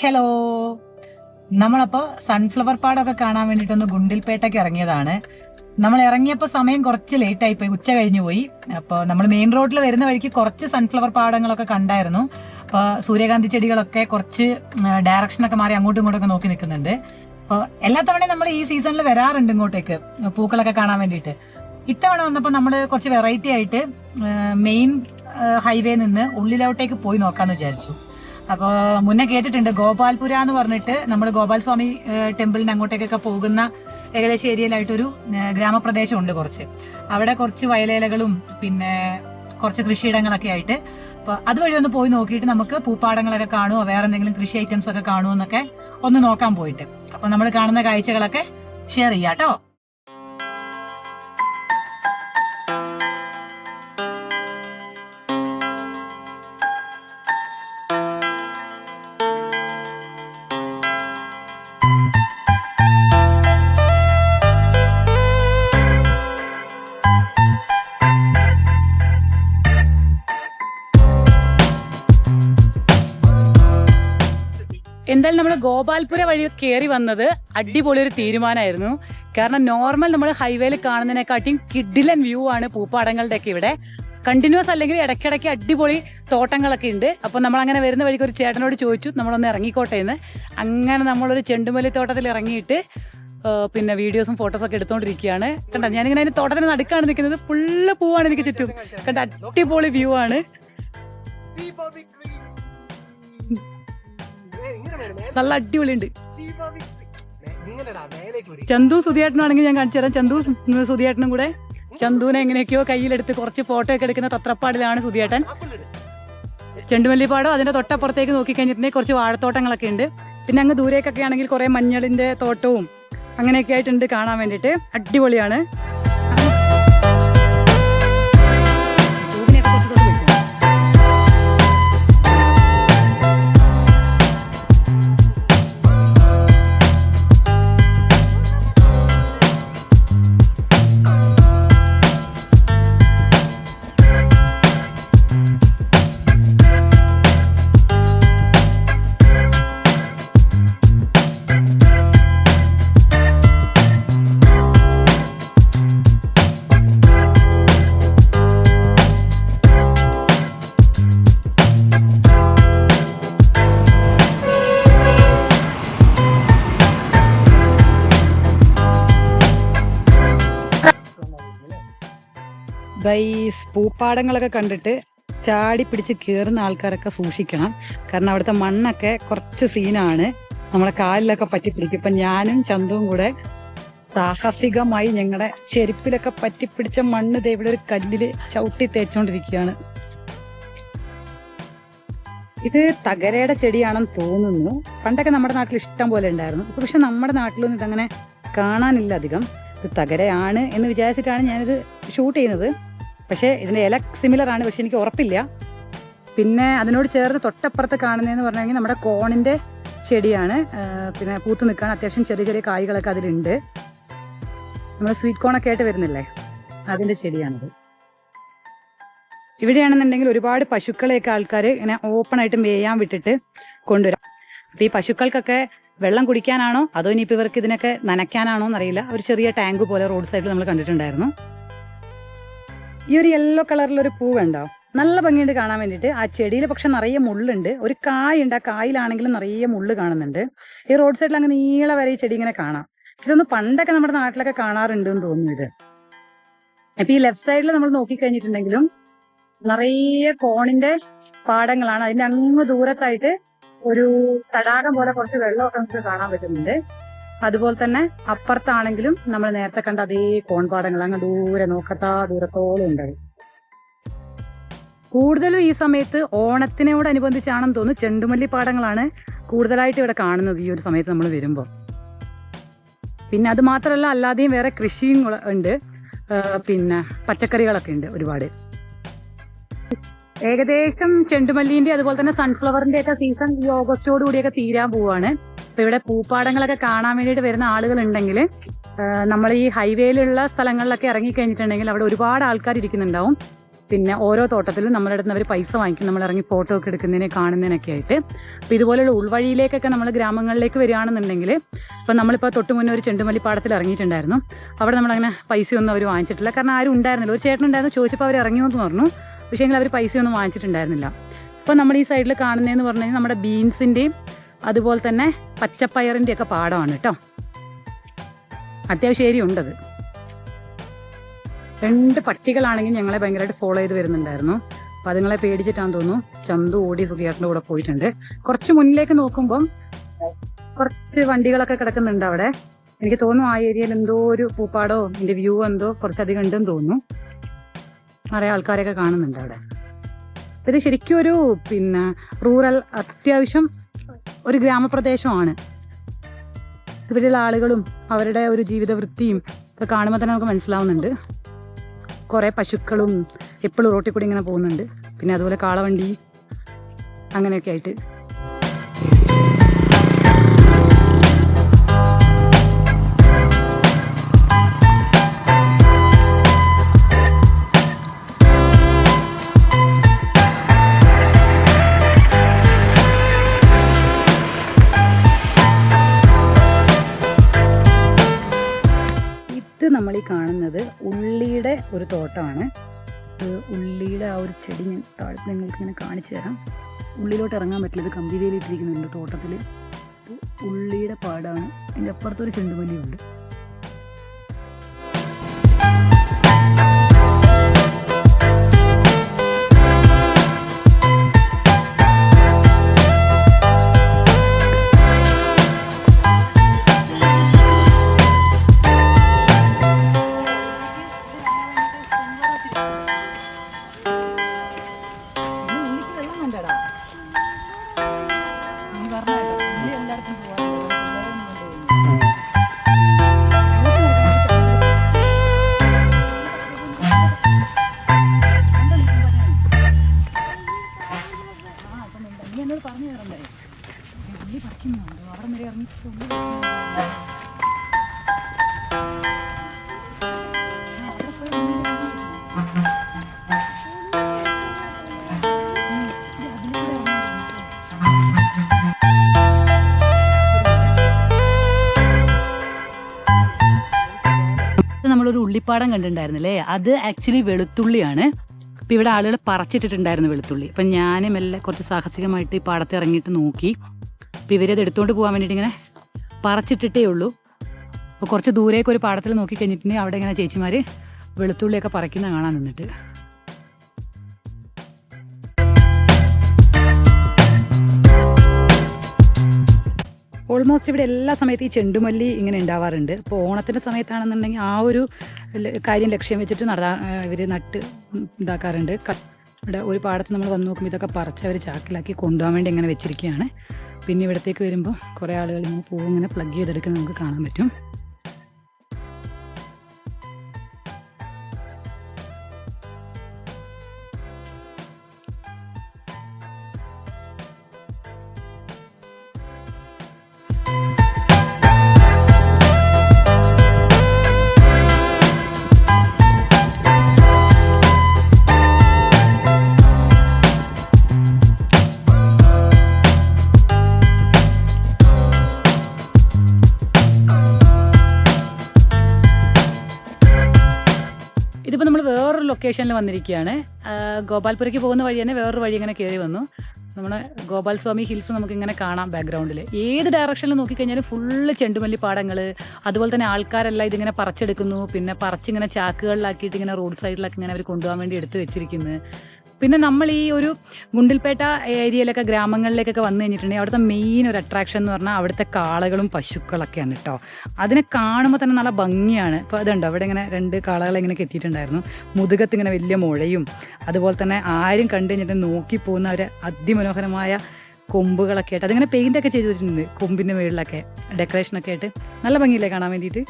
Hello നമ്മളപ്പോ sunflower പാടൊക്കെ കാണാൻ വേണ്ടിട്ടൊന്ന് ഗുണ്ടിൽപേട്ടയ്ക്ക് ഇറങ്ങിയതാണ്. നമ്മൾ ഇറങ്ങിയപ്പോ സമയം കുറച്ച് ലേറ്റ് ആയി പോയി ഉച്ച കഴിഞ്ഞു പോയി. അപ്പോൾ നമ്മൾ മെയിൻ റോഡിൽ വരുന്ന വഴിക്ക് കുറച്ച് സൺഫ്ലവർ പാടങ്ങളൊക്കെ കണ്ടായിരുന്നു. അപ്പൊ സൂര്യകാന്തി ചെടികളൊക്കെ കുറച്ച് ഡയറക്ഷൻ ഒക്കെ മാറി അങ്ങോട്ടും ഇങ്ങോട്ടൊക്കെ നോക്കി നിൽക്കുന്നുണ്ട്. അപ്പോൾ എല്ലാ തവണയും നമ്മൾ ഈ സീസണിൽ വരാറുണ്ട് ഇങ്ങോട്ടേക്ക് പൂക്കളൊക്കെ കാണാൻ വേണ്ടിയിട്ട്. ഇത്തവണ വന്നപ്പോൾ നമ്മൾ കുറച്ച് വെറൈറ്റി ആയിട്ട് മെയിൻ ഹൈവേ നിന്ന് ഉള്ളിലോട്ടേക്ക് പോയി നോക്കാന്ന് വിചാരിച്ചു. അപ്പോൾ മുന്നേ കേട്ടിട്ടുണ്ട് ഗോപാൽപുര എന്ന് പറഞ്ഞിട്ട് നമ്മൾ ഗോപാൽ സ്വാമി ടെമ്പിളിന് അങ്ങോട്ടേക്കൊക്കെ പോകുന്ന ഏകദേശം ഏരിയയിലായിട്ടൊരു ഗ്രാമപ്രദേശം ഗ്രാമപ്രദേശമുണ്ട് കുറച്ച്. അവിടെ കുറച്ച് വയലേലകളും പിന്നെ കുറച്ച് കൃഷിയിടങ്ങളൊക്കെ ആയിട്ട്. അപ്പോൾ അതുവഴി ഒന്ന് പോയി നോക്കിയിട്ട് നമുക്ക് പൂപ്പാടങ്ങളൊക്കെ കാണുമോ വേറെ എന്തെങ്കിലും കൃഷി ഐറ്റംസ് ഒക്കെ കാണുമോ എന്നൊക്കെ ഒന്ന് നോക്കാൻ പോയിട്ട്. അപ്പോൾ നമ്മൾ കാണുന്ന കാഴ്ചകളൊക്കെ ഷെയർ ചെയ്യാം എന്തായാലും നമ്മൾ ഗോപാൽപുര വഴി കയറി വന്നത് അടിപൊളി ഒരു തീരുമാനമായിരുന്നു കാരണം നോർമൽ നമ്മൾ ഹൈവേയിൽ കാണുന്നതിനെക്കാട്ടിയും കിഡിലൻ വ്യൂ ആണ് പൂപ്പാടങ്ങളുടെ ഒക്കെ ഇവിടെ. കണ്ടിന്യൂസ് അല്ലെങ്കിൽ ഇടയ്ക്കിടയ്ക്ക് അടിപൊളി തോട്ടങ്ങളൊക്കെ ഉണ്ട്. അപ്പോൾ നമ്മൾ അങ്ങനെ വരുന്ന വഴിക്ക് ഒരു ചേട്ടനോട് ചോദിച്ചു നമ്മളൊന്ന് ഇറങ്ങിക്കോട്ടെ എന്ന്. അങ്ങനെ നമ്മളൊരു ചെണ്ടുമല്ലി തോട്ടത്തിൽ ഇറങ്ങിയിട്ട് പിന്നെ വീഡിയോസും ഫോട്ടോസും ഒക്കെ എടുത്തോണ്ടിരിക്കുകയാണ്. കണ്ട? ഞാനിങ്ങനെ അതിന് തോട്ടത്തിന് നടുക്കാണ് നിൽക്കുന്നത്. ഫുള്ള് പൂവാണ് എനിക്ക് ചുറ്റും. കണ്ട? അടിപൊളി വ്യൂ ആണ്. നല്ല അടിപൊളിയുണ്ട്. ചന്തു സുധിയേട്ടനാണെങ്കിൽ ഞാൻ കാണിച്ചു തരാം. ചന്തു സുധിയേട്ടനും കൂടെ. ചന്തുവിനെ എങ്ങനെയൊക്കെയോ കയ്യിലെടുത്ത് കുറച്ച് ഫോട്ടോ ഒക്കെ എടുക്കുന്ന തത്രപ്പാടിലാണ് സുധിയേട്ടൻ. ചെണ്ടുമല്ലിപ്പാടം അതിന്റെ തൊട്ടപ്പുറത്തേക്ക് നോക്കിക്കഴിഞ്ഞിട്ടുണ്ടെങ്കിൽ കുറച്ച് വാഴത്തോട്ടങ്ങളൊക്കെ ഉണ്ട്. പിന്നെ അങ്ങ് ദൂരേക്കൊക്കെ ആണെങ്കിൽ കുറെ മഞ്ഞളിന്റെ തോട്ടവും അങ്ങനെയൊക്കെ ആയിട്ടുണ്ട് കാണാൻ വേണ്ടിയിട്ട്. അടിപൊളിയാണ്. ഗൈസ് പൂപ്പാടങ്ങളൊക്കെ കണ്ടിട്ട് ചാടി പിടിച്ച് കയറുന്ന ആൾക്കാരൊക്കെ സൂക്ഷിക്കണം. കാരണം അവിടുത്തെ മണ്ണൊക്കെ കുറച്ച് സീനാണ്. നമ്മളെ കാലിലൊക്കെ പറ്റി പിടിക്കും ഇപ്പൊ ഞാനും ചന്തുവും കൂടെ സാഹസികമായി ഞങ്ങളുടെ ചെരുപ്പിലൊക്കെ പറ്റിപ്പിടിച്ച മണ്ണ് ദേ ഇവിടെ ഒരു കല്ലിൽ ചവിട്ടി തേച്ചോണ്ടിരിക്കുകയാണ്. ഇത് തകരയുടെ ചെടിയാണെന്ന് തോന്നുന്നു. പണ്ടൊക്കെ നമ്മുടെ നാട്ടിൽ ഇഷ്ടം പോലെ ഉണ്ടായിരുന്നു. പക്ഷെ നമ്മുടെ നാട്ടിലൊന്നും ഇതങ്ങനെ കാണാനില്ല അധികം. ഇത് തകരയാണ് എന്ന് വിചാരിച്ചിട്ടാണ് ഞാനിത് ഷൂട്ട് ചെയ്യുന്നത്. പക്ഷേ ഇതിന്റെ ഇല സിമിലർ ആണ് പക്ഷെ എനിക്ക് ഉറപ്പില്ല. പിന്നെ അതിനോട് ചേർന്ന് തൊട്ടപ്പുറത്ത് കാണുന്നതെന്ന് പറഞ്ഞു കഴിഞ്ഞാൽ നമ്മുടെ കോണിന്റെ ചെടിയാണ്. പിന്നെ പൂത്ത് നിൽക്കാൻ അത്യാവശ്യം ചെറിയ ചെറിയ കായ്കളൊക്കെ അതിലുണ്ട്. നമ്മൾ സ്വീറ്റ് കോണൊക്കെ ആയിട്ട് വരുന്നില്ലേ? അതിന്റെ ചെടിയാണിത്. ഇവിടെയാണെന്നുണ്ടെങ്കിൽ ഒരുപാട് പശുക്കളെയൊക്കെ ആൾക്കാർ ഇങ്ങനെ ഓപ്പൺ ആയിട്ട് മേയാൻ വിട്ടിട്ട് കൊണ്ടുവരാം. അപ്പോൾ ഈ പശുക്കൾക്കൊക്കെ വെള്ളം കുടിക്കാനാണോ? അതോ ഇനിയിപ്പോ ഇവർക്ക് ഇതിനൊക്കെ നനയ്ക്കാനാണോ എന്നറിയില്ല. ഒരു ചെറിയ ടാങ്ക് പോലെ റോഡ് സൈഡിൽ നമ്മൾ കണ്ടിട്ടുണ്ടായിരുന്നു. ഈ ഒരു യെല്ലോ കളറിലൊരു പൂ കണ്ടോ? നല്ല ഭംഗിയുണ്ട് കാണാൻ വേണ്ടിയിട്ട്. ആ ചെടിയിൽ പക്ഷെ നിറയെ മുള്ളുണ്ട്. ഒരു കായുണ്ട്. ആ കായിലാണെങ്കിലും നിറയെ മുള്ള് കാണുന്നുണ്ട്. ഈ റോഡ് സൈഡിൽ അങ്ങ് നീളെ വരെ ഈ ചെടി ഇങ്ങനെ കാണാം. ഇതൊന്ന് പണ്ടൊക്കെ നമ്മുടെ നാട്ടിലൊക്കെ കാണാറുണ്ട് എന്ന് തോന്നുന്നു ഇത്. അപ്പൊ ഈ ലെഫ്റ്റ് സൈഡിൽ നമ്മൾ നോക്കിക്കഴിഞ്ഞിട്ടുണ്ടെങ്കിലും നിറയെ കോണിന്റെ പാടങ്ങളാണ്. അതിന്റെ അങ്ങ് ദൂരത്തായിട്ട് ഒരു തടാകം പോലെ കുറച്ച് വെള്ളമൊക്കെ നമുക്ക് കാണാൻ പറ്റുന്നുണ്ട്. അതുപോലെ തന്നെ അപ്പുറത്താണെങ്കിലും നമ്മൾ നേരത്തെ കണ്ട അതേ കോൺപാടങ്ങൾ അങ്ങ് ദൂരെ നോക്കത്താ ദൂരത്തോളം ഉണ്ട് കൂടുതലും ഈ സമയത്ത് ഓണത്തിനോടനുബന്ധിച്ചാണെന്ന് തോന്നുന്നു ചെണ്ടുമല്ലി പാടങ്ങളാണ് കൂടുതലായിട്ട് ഇവിടെ കാണുന്നത് ഈ ഒരു സമയത്ത് നമ്മൾ വരുമ്പോൾ. പിന്നെ അത് മാത്രമല്ല അല്ലാതെയും വേറെ കൃഷിയും ഉണ്ട്. പിന്നെ പച്ചക്കറികളൊക്കെ ഉണ്ട് ഒരുപാട്. ഏകദേശം ചെണ്ടുമല്ലിന്റെ അതുപോലെ തന്നെ സൺഫ്ലവറിന്റെ ഒക്കെ സീസൺ ഈ ഓഗസ്റ്റോട് കൂടിയൊക്കെ തീരാൻ പോവാണ്. അപ്പൊ ഇവിടെ പൂപ്പാടങ്ങളൊക്കെ കാണാൻ വേണ്ടിയിട്ട് വരുന്ന ആളുകൾ ഉണ്ടെങ്കിൽ നമ്മൾ ഈ ഹൈവേയിലുള്ള സ്ഥലങ്ങളിലൊക്കെ ഇറങ്ങി കഴിഞ്ഞിട്ടുണ്ടെങ്കിൽ അവിടെ ഒരുപാട് ആൾക്കാർ ഇരിക്കുന്നുണ്ടാവും. പിന്നെ ഓരോ തോട്ടത്തിലും നമ്മുടെ അടുത്ത് അവർ പൈസ വാങ്ങിക്കും. നമ്മൾ ഇറങ്ങി ഫോട്ടോ ഒക്കെ എടുക്കുന്നതിനെ കാണുന്നതിനൊക്കെ ആയിട്ട്. അപ്പോൾ ഇതുപോലെയുള്ള ഉൾവഴിയിലേക്കൊക്കെ നമ്മൾ ഗ്രാമങ്ങളിലേക്ക് വരികയാണെന്നുണ്ടെങ്കിൽ ഇപ്പൊ നമ്മളിപ്പോ തൊട്ട് മുന്നേ ഒരു ചെണ്ടുമല്ലി പാടത്തിൽ ഇറങ്ങിയിട്ടുണ്ടായിരുന്നു. അവിടെ നമ്മളങ്ങനെ പൈസയൊന്നും അവർ വാങ്ങിച്ചിട്ടില്ല. കാരണം ആരും ഉണ്ടായിരുന്നില്ല. ഒരു ചേട്ടൻ ഉണ്ടായിരുന്നു. ചോദിച്ചപ്പോൾ അവർ ഇറങ്ങിയെന്ന് പറഞ്ഞു. പക്ഷേ എങ്കിൽ അവർ പൈസയൊന്നും വാങ്ങിച്ചിട്ടുണ്ടായിരുന്നില്ല. ഇപ്പോൾ നമ്മൾ ഈ സൈഡിൽ കാണുന്നതെന്ന് പറഞ്ഞു കഴിഞ്ഞാൽ നമ്മുടെ ബീൻസിന്റെയും അതുപോലെ തന്നെ പച്ചപ്പയറിന്റെയൊക്കെ പാടമാണ് കേട്ടോ അത്യാവശ്യം ഏരിയ ഉണ്ടത്. രണ്ട് പട്ടികളാണെങ്കിൽ ഞങ്ങളെ ഭയങ്കരമായിട്ട് ഫോളോ ചെയ്ത് വരുന്നുണ്ടായിരുന്നു. അപ്പൊ അതുങ്ങളെ പേടിച്ചിട്ടാന്ന് തോന്നുന്നു ചന്തു ഓടി സുഖിയാട്ടിന്റെ കൂടെ പോയിട്ടുണ്ട്. കുറച്ച് മുന്നിലേക്ക് നോക്കുമ്പം കുറച്ച് വണ്ടികളൊക്കെ കിടക്കുന്നുണ്ട് അവിടെ. എനിക്ക് തോന്നുന്നു ആ ഏരിയയിൽ എന്തോ ഒരു പൂപ്പാടോ എന്റെ വ്യൂ എന്തോ കുറച്ചധികം ഉണ്ടെന്ന് തോന്നുന്നു. നിറയെ ആൾക്കാരെയൊക്കെ കാണുന്നുണ്ട് അവിടെ. ഇത് ശരിക്കും ഒരു പിന്നെ റൂറൽ അത്യാവശ്യം ഒരു ഗ്രാമപ്രദേശമാണ്. ഇവിടെയുള്ള ആളുകളും അവരുടെ ഒരു ജീവിത വൃത്തിയും ഒക്കെ കാണുമ്പോൾ തന്നെ നമുക്ക് മനസ്സിലാവുന്നുണ്ട്. കുറേ പശുക്കളും എപ്പോഴും റോട്ടിൽ കൂടി ഇങ്ങനെ പോകുന്നുണ്ട്. പിന്നെ അതുപോലെ കാളവണ്ടി അങ്ങനെയൊക്കെ ആയിട്ട്. നിങ്ങൾക്ക് ഇങ്ങനെ കാണിച്ചു തരാം. ഉള്ളിലോട്ട് ഇറങ്ങാൻ പറ്റില്ല. ഇത് കമ്പി വേലിയിട്ടിരിക്കുന്നുണ്ട് തോട്ടത്തിൽ ഉള്ളിയുടെ പാടാണ്. അതിന്റെ അപ്പുറത്തൊരു ചെണ്ടുമല്ലിയുണ്ട്. നമ്മളൊരു ഉള്ളിപ്പാടം കണ്ടിട്ടുണ്ടായിരുന്നില്ലേ? അത് ആക്ച്വലി വെളുത്തുള്ളിയാണ്. ഇപ്പം ഇവിടെ ആളുകൾ പറിച്ചിട്ടിട്ടുണ്ടായിരുന്നു വെളുത്തുള്ളി. അപ്പം ഞാൻ മെല്ലെ കുറച്ച് സാഹസികമായിട്ട് ഈ പാടത്ത് ഇറങ്ങിയിട്ട് നോക്കി. അപ്പം ഇവരത് എടുത്തുകൊണ്ട് പോകാൻ വേണ്ടിയിട്ട് ഇങ്ങനെ പറിച്ചിട്ടിട്ടേ ഉള്ളൂ. അപ്പോൾ കുറച്ച് ദൂരേക്ക് ഒരു പാടത്തിൽ നോക്കിക്കഴിഞ്ഞിട്ടുണ്ടെങ്കിൽ അവിടെ ഇങ്ങനെ ചേച്ചിമാർ വെളുത്തുള്ളിയൊക്കെ പറിക്കുന്ന കാണാൻ നിന്നിട്ട്. ഓൾമോസ്റ്റ് ഇവിടെ എല്ലാ സമയത്തും ഈ ചെണ്ടുമല്ലി ഇങ്ങനെ ഉണ്ടാവാറുണ്ട്. അപ്പോൾ ഓണത്തിന്റെ സമയത്താണെന്നുണ്ടെങ്കിൽ ആ ഒരു കാര്യം ലക്ഷ്യം വെച്ചിട്ട് നടാ ഇവർ നട്ട് ഇതാക്കാറുണ്ട്. ഇവിടെ ഒരു പാടത്ത് നമ്മൾ വന്ന് നോക്കുമ്പോൾ ഇതൊക്കെ പറിച്ച് അവർ ചാക്കിലാക്കി കൊണ്ടുപോകാൻ വേണ്ടി ഇങ്ങനെ വെച്ചിരിക്കുകയാണ്. പിന്നെ ഇവിടത്തേക്ക് വരുമ്പോൾ കുറേ ആളുകൾ ഇങ്ങനെ പൂവ് ഇങ്ങനെ പ്ലഗ് ചെയ്തെടുക്കുന്നത് നമുക്ക് കാണാൻ പറ്റും. ലൊക്കേഷനിൽ വന്നിരിക്കുകയാണ്. ഗോപാൽപുരയ്ക്ക് പോകുന്ന വഴി തന്നെ വേറൊരു വഴി ഇങ്ങനെ കയറി വന്നു. നമ്മുടെ ഗോപാൽ സ്വാമി ഹിൽസ് നമുക്ക് ഇങ്ങനെ കാണാം ബാക്ക്ഗ്രൗണ്ടിൽ ഏത് ഡയറക്ഷനിൽ നോക്കിക്കഴിഞ്ഞാലും ഫുള്ള് ചെണ്ടുമല്ലി പാടങ്ങൾ അതുപോലെ തന്നെ ആൾക്കാരെല്ലാം ഇതിങ്ങനെ പറിച്ചെടുക്കുന്നു. പിന്നെ പറിച്ചിങ്ങനെ ചാക്കുകളിലാക്കിയിട്ട് ഇങ്ങനെ റോഡ് സൈഡിലൊക്കെ ഇങ്ങനെ അവർ കൊണ്ടുപോകാൻ വേണ്ടി എടുത്ത് വെച്ചിരിക്കുന്നു. പിന്നെ നമ്മൾ ഈ ഒരു ഗുണ്ടിൽപേട്ട ഏരിയയിലൊക്കെ ഗ്രാമങ്ങളിലേക്കൊക്കെ വന്നു കഴിഞ്ഞിട്ടുണ്ടെങ്കിൽ അവിടുത്തെ മെയിൻ ഒരു അട്രാക്ഷൻ എന്ന് പറഞ്ഞാൽ അവിടുത്തെ കാളകളും പശുക്കളൊക്കെയാണ് കേട്ടോ. അതിനെ കാണുമ്പോൾ തന്നെ നല്ല ഭംഗിയാണ്. ഇപ്പോൾ അതുണ്ട് അവിടെ ഇങ്ങനെ രണ്ട് കാളകളെ ഇങ്ങനെ കെട്ടിയിട്ടുണ്ടായിരുന്നു. മുതുകത്ത് ഇങ്ങനെ വലിയ മുഴയും അതുപോലെ തന്നെ ആരും കണ്ടു കഴിഞ്ഞിട്ട് നോക്കി പോകുന്ന ഒരു അതിമനോഹരമായ കൊമ്പുകളൊക്കെ ആയിട്ട് അതിങ്ങനെ ഒക്കെ ചെയ്ത് വെച്ചിട്ടുണ്ട് കൊമ്പിന്റെ മുകളിലൊക്കെ ഡെക്കറേഷനൊക്കെ ആയിട്ട്. നല്ല ഭംഗിയില്ലേ കാണാൻ വേണ്ടിയിട്ട്?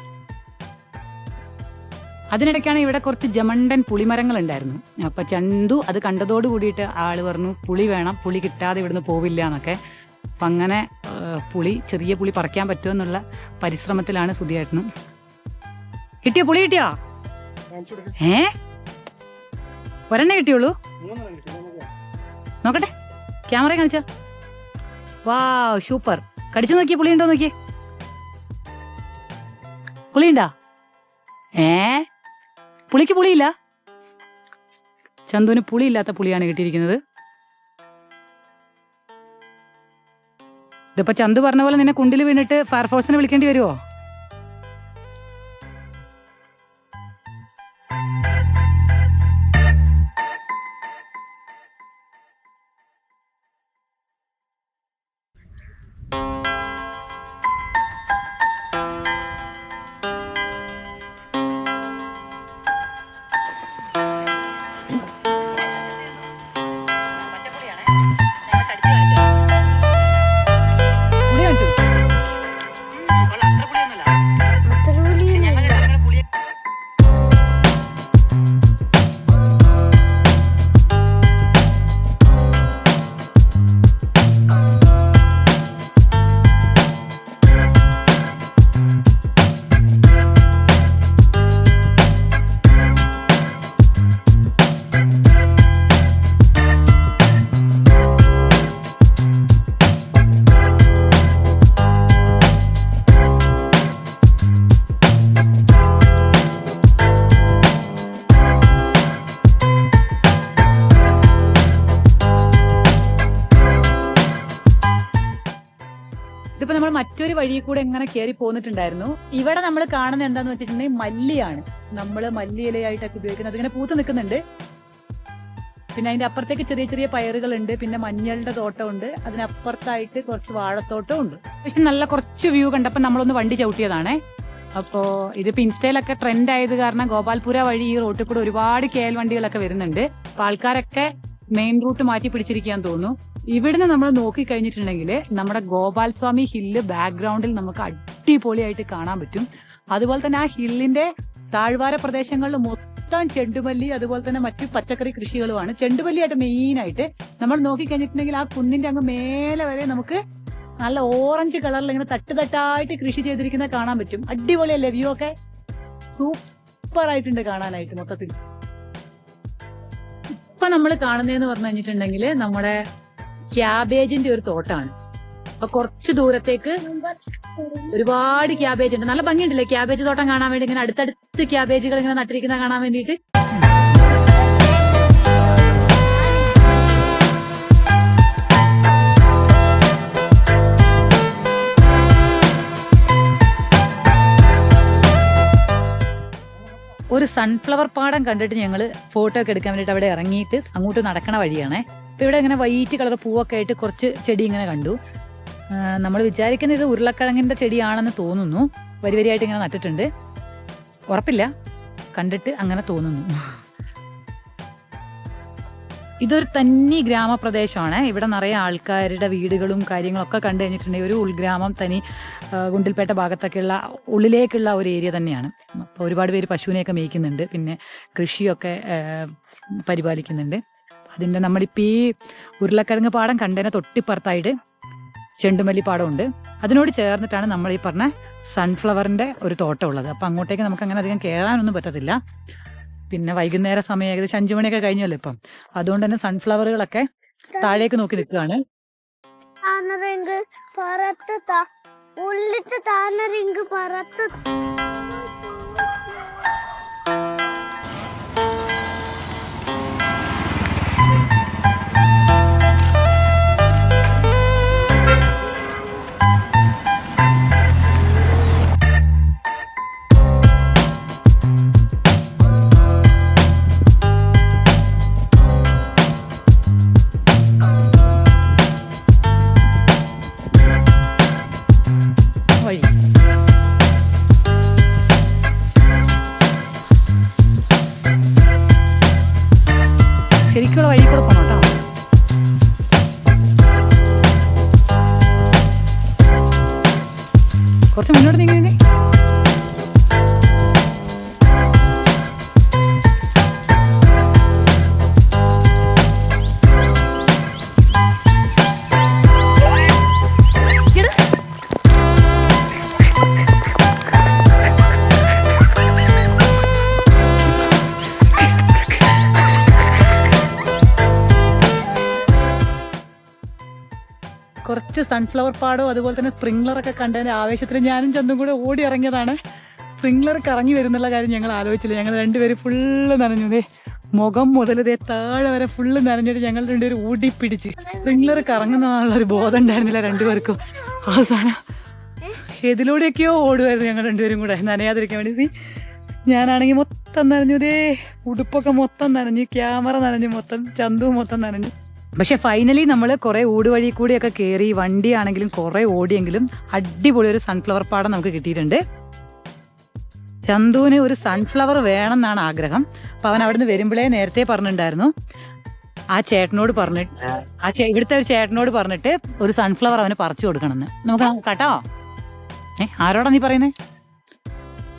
അതിനിടയ്ക്കാണ് ഇവിടെ കുറച്ച് ജമണ്ടൻ പുളിമരങ്ങൾ ഉണ്ടായിരുന്നു അപ്പൊ ചന്തു അത് കണ്ടതോട് കൂടിയിട്ട് ആൾ പറഞ്ഞു പുളി വേണം പുളി കിട്ടാതെ ഇവിടുന്ന് പോവില്ല എന്നൊക്കെ. അപ്പം അങ്ങനെ പുളി ചെറിയ പുളി പറിക്കാൻ പറ്റുമെന്നുള്ള പരിശ്രമത്തിലാണ് സുധിയേട്ടനും. കിട്ടിയോ? പുളി കിട്ടിയോ? ഏ? ഒരെണ്ണേ കിട്ടിയുള്ളൂ? നോക്കട്ടെ. ക്യാമറ കാണിച്ച. വാ സൂപ്പർ. കടിച്ചു നോക്കിയേ ഉണ്ടോ നോക്കിയേ. പുളിയുണ്ടോ? പുളിക്ക് പുളിയില്ല. ചന്തുവിന് പുളിയില്ലാത്ത പുളിയാണ് കിട്ടിയിരിക്കുന്നത്. ഇതിപ്പോ ചന്തു പറഞ്ഞ പോലെ നിന്നെ കുണ്ടിൽ വീണിട്ട് ഫയർഫോഴ്സിനെ വിളിക്കേണ്ടി വരുമോ മറ്റൊരു വഴി കൂടെ ഇങ്ങനെ കയറി പോന്നിട്ടുണ്ടായിരുന്നു. ഇവിടെ നമ്മൾ കാണുന്നത് എന്താന്ന് വെച്ചിട്ടുണ്ടെങ്കിൽ മല്ലിയാണ്. നമ്മൾ മല്ലി ഇലയായിട്ടൊക്കെ ഉപയോഗിക്കുന്നത്. അതിങ്ങനെ പൂത്ത് നിൽക്കുന്നുണ്ട്. പിന്നെ അതിന്റെ അപ്പുറത്തേക്ക് ചെറിയ ചെറിയ പയറുകളുണ്ട്. പിന്നെ മഞ്ഞളുടെ തോട്ടമുണ്ട്. അതിനപ്പുറത്തായിട്ട് കുറച്ച് വാഴത്തോട്ടം ഉണ്ട്. പക്ഷെ നല്ല കുറച്ച് വ്യൂ കണ്ടപ്പോൾ നമ്മളൊന്ന് വണ്ടി ചവിട്ടിയതാണേ. അപ്പോ ഇതിപ്പോ ഇൻസ്റ്റയിലൊക്കെ ട്രെൻഡ് ആയത് കാരണം ഗോപാൽപുര വഴി ഈ റോട്ടിൽ കൂടെ ഒരുപാട് കേൽ വണ്ടികളൊക്കെ വരുന്നുണ്ട്. അപ്പൊ ആൾക്കാരൊക്കെ മെയിൻ റൂട്ട് മാറ്റി പിടിച്ചിരിക്കാൻ തോന്നുന്നു. ഇവിടുന്ന് നമ്മൾ നോക്കി കഴിഞ്ഞിട്ടുണ്ടെങ്കിൽ നമ്മുടെ ഗോപാൽ സ്വാമി ഹില്ല് ബാക്ക്ഗ്രൗണ്ടിൽ നമുക്ക് അടിപൊളിയായിട്ട് കാണാൻ പറ്റും. അതുപോലെ തന്നെ ആ ഹില്ലിന്റെ താഴ്വാര പ്രദേശങ്ങളിൽ മൊത്തം ചെണ്ടുമല്ലി അതുപോലെ തന്നെ മറ്റു പച്ചക്കറി കൃഷികളുമാണ്. ചെണ്ടുമല്ലിയായിട്ട് മെയിൻ ആയിട്ട് നമ്മൾ നോക്കി കഴിഞ്ഞിട്ടുണ്ടെങ്കിൽ ആ കുന്നിന്റെ അങ്ങ് മേലെ വരെ നമുക്ക് നല്ല ഓറഞ്ച് കളറിൽ ഇങ്ങനെ തട്ട് തട്ടായിട്ട് കൃഷി ചെയ്തിരിക്കുന്നത് കാണാൻ പറ്റും. അടിപൊളിയല്ലേ വ്യൂ ഒക്കെ? സൂപ്പർ ആയിട്ടുണ്ട് കാണാനായിട്ട് മൊത്തത്തിൽ. ഇപ്പൊ നമ്മൾ കാണുന്നതെന്ന് പറഞ്ഞു കഴിഞ്ഞിട്ടുണ്ടെങ്കിൽ നമ്മുടെ ക്യാബേജിന്റെ ഒരു തോട്ടാണ്. അപ്പൊ കുറച്ച് ദൂരത്തേക്ക് ഒരുപാട് ക്യാബേജ് ഉണ്ട്. നല്ല ഭംഗിയുണ്ടല്ലേ? ക്യാബേജ് തോട്ടം കാണാൻ വേണ്ടി ഇങ്ങനെ അടുത്തടുത്ത് ക്യാബേജുകൾ ഇങ്ങനെ നട്ടിരിക്കുന്ന കാണാൻ വേണ്ടിട്ട് ഒരു സൺഫ്ലവർ പാടം കണ്ടിട്ട് ഞങ്ങൾ ഫോട്ടോ ഒക്കെ എടുക്കാൻ വേണ്ടിയിട്ട് അവിടെ ഇറങ്ങിയിട്ട് അങ്ങോട്ട് നടക്കണ വഴിയാണേ. ഇവിടെ ഇങ്ങനെ വൈറ്റ് കളർ പൂവൊക്കെ ആയിട്ട് കുറച്ച് ചെടി ഇങ്ങനെ കണ്ടു. നമ്മൾ വിചാരിക്കുന്ന ഇത് ഉരുളക്കിഴങ്ങിന്റെ ചെടിയാണെന്ന് തോന്നുന്നു. വരി വരിയായിട്ട് ഇങ്ങനെ നട്ടിട്ടുണ്ട്. ഉറപ്പില്ല. കണ്ടിട്ട് അങ്ങനെ തോന്നുന്നു. ഇതൊരു തനി ഗ്രാമപ്രദേശമാണ്. ഇവിടെ നിറയെ ആൾക്കാരുടെ വീടുകളും കാര്യങ്ങളൊക്കെ കണ്ടു കഴിഞ്ഞിട്ടുണ്ടെങ്കിൽ ഒരു ഉൾഗ്രാമം തനി ഗുണ്ടിൽപേട്ട ഭാഗത്തൊക്കെയുള്ള ഉള്ളിലേക്കുള്ള ഒരു ഏരിയ തന്നെയാണ്. അപ്പോൾ ഒരുപാട് പേര് പശുവിനെയൊക്കെ മേയ്ക്കുന്നുണ്ട്. പിന്നെ കൃഷിയൊക്കെ പരിപാലിക്കുന്നുണ്ട്. അതിന്റെ നമ്മളിപ്പോൾ ഈ ഉരുളക്കിഴങ്ങ് പാടം കണ്ടതിനെ തൊട്ടിപ്പുറത്തായിട്ട് ചെണ്ടുമല്ലി ഉണ്ട് അതിനോട് ചേർന്നിട്ടാണ് നമ്മൾ ഈ പറഞ്ഞ സൺഫ്ലവറിന്റെ ഒരു തോട്ടം ഉള്ളത്. അപ്പം അങ്ങോട്ടേക്ക് നമുക്ക് അങ്ങനെ അധികം കയറാനൊന്നും പറ്റത്തില്ല. പിന്നെ വൈകുന്നേര സമയം ഏകദേശം അഞ്ചു മണിയൊക്കെ കഴിഞ്ഞല്ലോ ഇപ്പം. അതുകൊണ്ട് തന്നെ സൺഫ്ലവറുകളൊക്കെ താഴേക്ക് നോക്കി നിൽക്കുകയാണ്. താനറിങ്ക് പുറത്ത് താനറിങ്ക് പുറത്ത് കുറച്ച് സൺഫ്ലവർ പാടോ അതുപോലെ തന്നെ സ്പ്രിംഗ്ലർ ഒക്കെ കണ്ടതിന്റെ ആവേശത്തിൽ ഞാനും ചന്തും കൂടെ ഓടി ഇറങ്ങിയതാണ്. സ്പ്രിംഗ്ലർ കറങ്ങി വരുന്നുള്ള കാര്യം ഞങ്ങൾ ആലോചിച്ചില്ല. ഞങ്ങൾ രണ്ടുപേരും ഫുള്ള് നനഞ്ഞു. ദേ മുഖം മുതൽ ദേ താഴെ വരെ ഫുള്ള് നനഞ്ഞിട്ട് ഞങ്ങൾ രണ്ടുപേരും ഓടി പിടിച്ച്. സ്പ്രിംഗ്ലർ കറങ്ങുന്നതാണുള്ള ഒരു ബോധം ഉണ്ടായിരുന്നില്ല രണ്ടുപേർക്കും. അവസാനം ഏതിലൂടെയൊക്കെയോ ഓടുമായിരുന്നു ഞങ്ങൾ രണ്ടുപേരും കൂടെ നനയാതിരിക്കാൻ വേണ്ടി. ഞാനാണെങ്കിൽ മൊത്തം നനഞ്ഞു. ദേ ഉടുപ്പൊക്കെ മൊത്തം നനഞ്ഞു. ക്യാമറ നനഞ്ഞു മൊത്തം ചന്തു മൊത്തം നനഞ്ഞു. പക്ഷെ ഫൈനലി നമ്മൾ കുറെ ഊടുവഴി കൂടിയൊക്കെ കയറി വണ്ടിയാണെങ്കിലും കുറെ ഓടിയെങ്കിലും അടിപൊളി ഒരു സൺഫ്ലവർ പാടം നമുക്ക് കിട്ടിയിട്ടുണ്ട്. ചന്തുവിന് ഒരു സൺഫ്ലവർ വേണം എന്നാണ് ആഗ്രഹം. അപ്പൊ അവൻ അവിടുന്ന് വരുമ്പോഴേ നേരത്തെ പറഞ്ഞിട്ടുണ്ടായിരുന്നു. ആ ചേട്ടനോട് പറഞ്ഞിട്ട് ആ ചേ- ഇവിടുത്തെ ഒരു ചേട്ടനോട് പറഞ്ഞിട്ട് ഒരു സൺഫ്ലവർ അവന് പറിച്ചു കൊടുക്കണമെന്ന്. നമുക്ക് കേട്ടോ? ഏ ആരോടാ നീ പറയുന്നേ?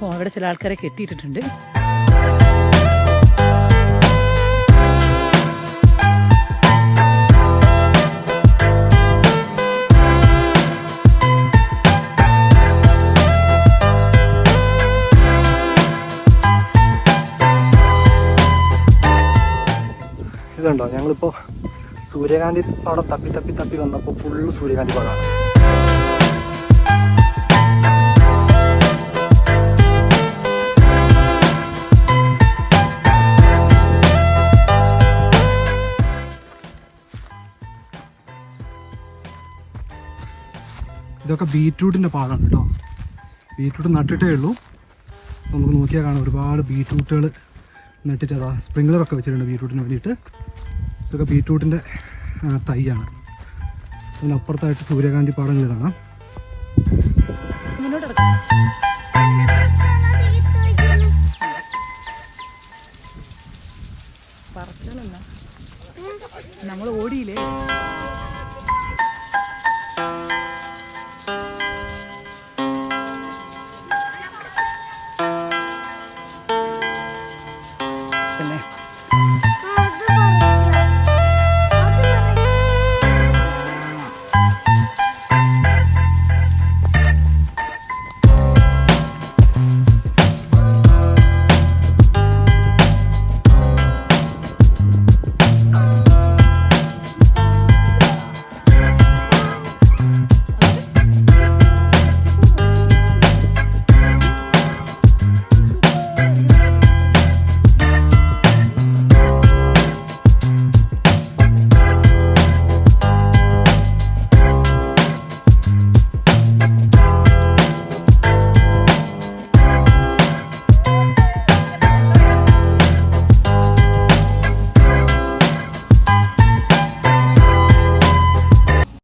ഓ അവിടെ ചില ആൾക്കാരെ കെട്ടിയിട്ടിട്ടുണ്ട്. ഇതുണ്ടോ ഞങ്ങളിപ്പോൾ സൂര്യകാന്തി അവിടെ തപ്പി തപ്പി തപ്പി വന്നപ്പോൾ ഫുള്ള് സൂര്യകാന്തി പാടാണ് ഇതൊക്കെ ബീറ്റ്റൂട്ടിന്റെ പാടാണ് കേട്ടോ. ബീറ്റ്റൂട്ട് നട്ടിട്ടേ ഉള്ളൂ. നമുക്ക് നോക്കിയാൽ കാണാം ഒരുപാട് ബീറ്റ്റൂട്ടുകൾ നട്ടിട്ട് അതാ സ്പ്രിംഗ്ലറൊക്കെ വെച്ചിട്ടുണ്ട് ബീറ്റ്റൂട്ടിന് വേണ്ടിയിട്ട്. ഇതൊക്കെ ബീറ്റ്റൂട്ടിന്റെ തൈയാണ്. അതിനപ്പുറത്തായിട്ട് സൂര്യകാന്തി പാടങ്ങൾ കാണാം. നമ്മൾ ഓടിയില്ലേ?